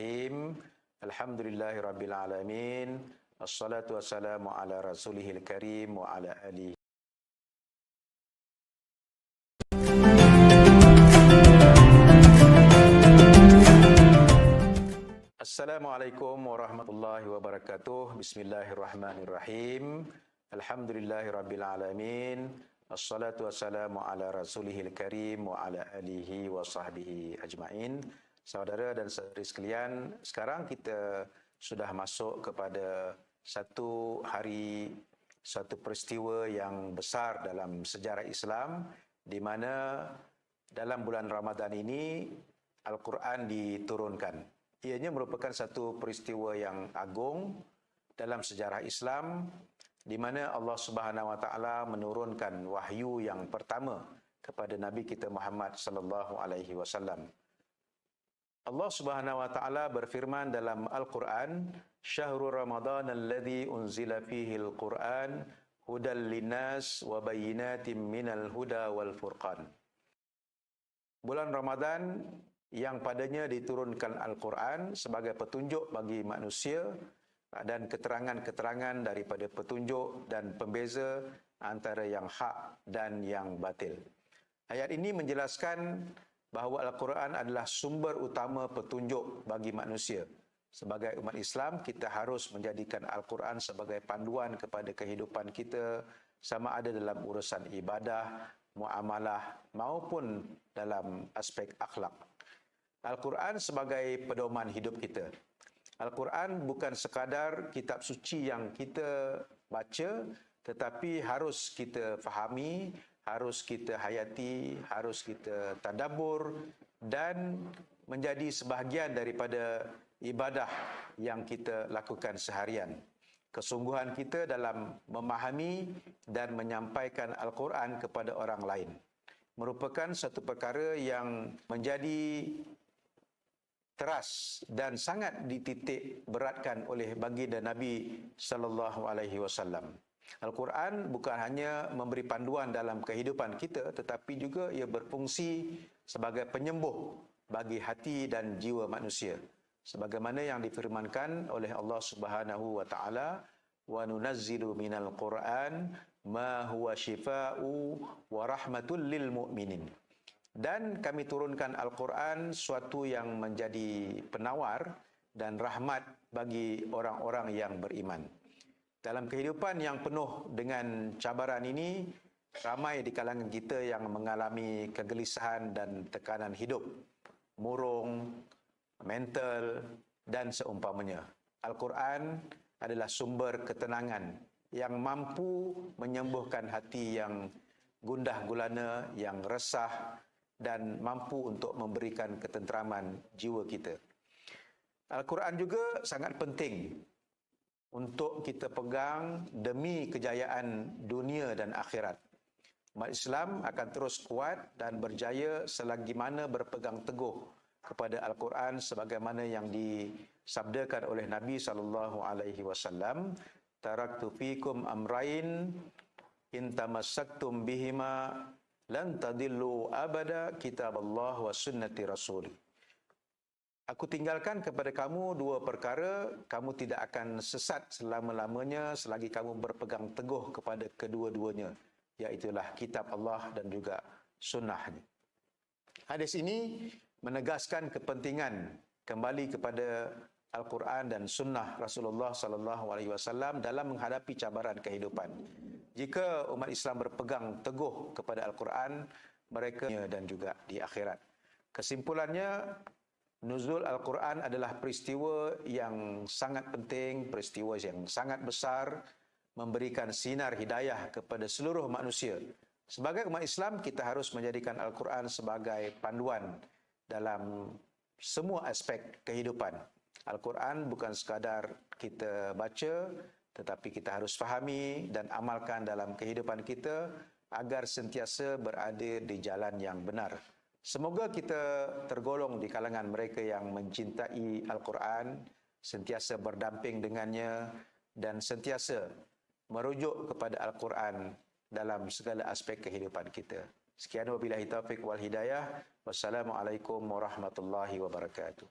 Bismillahirrahmanirrahim. Alhamdulillahirabbil alamin. Assalatu wassalamu ala rasulihil karim wa ala alihi Assalamualaikum warahmatullahi wabarakatuh. Bismillahirrahmanirrahim. Alhamdulillahirabbil alamin. Assalatu wassalamu ala rasulihil karim wa ala alihi wa sahbihi ajma'in. Saudara dan saudari sekalian, sekarang kita sudah masuk kepada satu hari, satu peristiwa yang besar dalam sejarah Islam di mana dalam bulan Ramadan ini Al-Quran diturunkan. Ianya merupakan satu peristiwa yang agung dalam sejarah Islam di mana Allah Subhanahu Wa Taala menurunkan wahyu yang pertama kepada Nabi kita Muhammad sallallahu alaihi wasallam. Allah Subhanahu wa taala berfirman dalam Al-Quran, "Syahrul Ramadan alladzi unzila fihi al-Quran hudal linnas wa bayyinatin minal huda wal furqan." Bulan Ramadan yang padanya diturunkan Al-Quran sebagai petunjuk bagi manusia dan keterangan-keterangan daripada petunjuk dan pembeza antara yang hak dan yang batil. Ayat ini menjelaskan bahawa Al-Quran adalah sumber utama petunjuk bagi manusia. Sebagai umat Islam, kita harus menjadikan Al-Quran sebagai panduan kepada kehidupan kita sama ada dalam urusan ibadah, muamalah maupun dalam aspek akhlak. Al-Quran sebagai pedoman hidup kita. Al-Quran bukan sekadar kitab suci yang kita baca tetapi harus kita fahami, harus kita hayati, harus kita tadabbur dan menjadi sebahagian daripada ibadah yang kita lakukan seharian. Kesungguhan kita dalam memahami dan menyampaikan Al-Quran kepada orang lain merupakan satu perkara yang menjadi teras dan sangat dititik beratkan oleh baginda Nabi sallallahu alaihi wasallam. Al-Quran bukan hanya memberi panduan dalam kehidupan kita tetapi juga ia berfungsi sebagai penyembuh bagi hati dan jiwa manusia. Sebagaimana yang difirmankan oleh Allah Subhanahu wa taala, "Wa nunazzilu minal Qur'an ma huwa shifaa'u wa rahmatul lil mu'minin." dan kami turunkan Al-Quran suatu yang menjadi penawar dan rahmat bagi orang-orang yang beriman. Dalam kehidupan yang penuh dengan cabaran ini, ramai di kalangan kita yang mengalami kegelisahan dan tekanan hidup, murung, mental dan seumpamanya. Al-Quran adalah sumber ketenangan yang mampu menyembuhkan hati yang gundah gulana, yang resah, dan mampu untuk memberikan ketenteraman jiwa kita. Al-Quran juga sangat penting untuk kita pegang demi kejayaan dunia dan akhirat. Umat Islam akan terus kuat dan berjaya selagi mana berpegang teguh kepada Al-Quran sebagaimana yang disabdakan oleh Nabi sallallahu alaihi wasallam, "Taraktu fikum amrain in tamassaktum bihima lan tadillu abada kitab Allah wa sunnati rasul. Aku tinggalkan kepada kamu dua perkara, kamu tidak akan sesat selama-lamanya selagi kamu berpegang teguh kepada kedua-duanya, iaitulah kitab Allah dan juga sunnahnya. Hadis ini menegaskan kepentingan kembali kepada Al-Quran dan sunnah Rasulullah sallallahu alaihi wasallam dalam menghadapi cabaran kehidupan jika umat Islam berpegang teguh kepada Al-Quran, mereka dan juga di akhirat. Kesimpulannya, nuzul Al-Quran adalah peristiwa yang sangat penting, peristiwa yang sangat besar, memberikan sinar hidayah kepada seluruh manusia. Sebagai umat Islam, kita harus menjadikan Al-Quran sebagai panduan dalam semua aspek kehidupan. Al-Quran bukan sekadar kita baca, tetapi kita harus fahami dan amalkan dalam kehidupan kita agar sentiasa berada di jalan yang benar. Semoga kita tergolong di kalangan mereka yang mencintai Al-Quran, sentiasa berdamping dengannya dan sentiasa merujuk kepada Al-Quran dalam segala aspek kehidupan kita. Sekian wabillahi taufiq wal hidayah. Wassalamualaikum warahmatullahi wabarakatuh.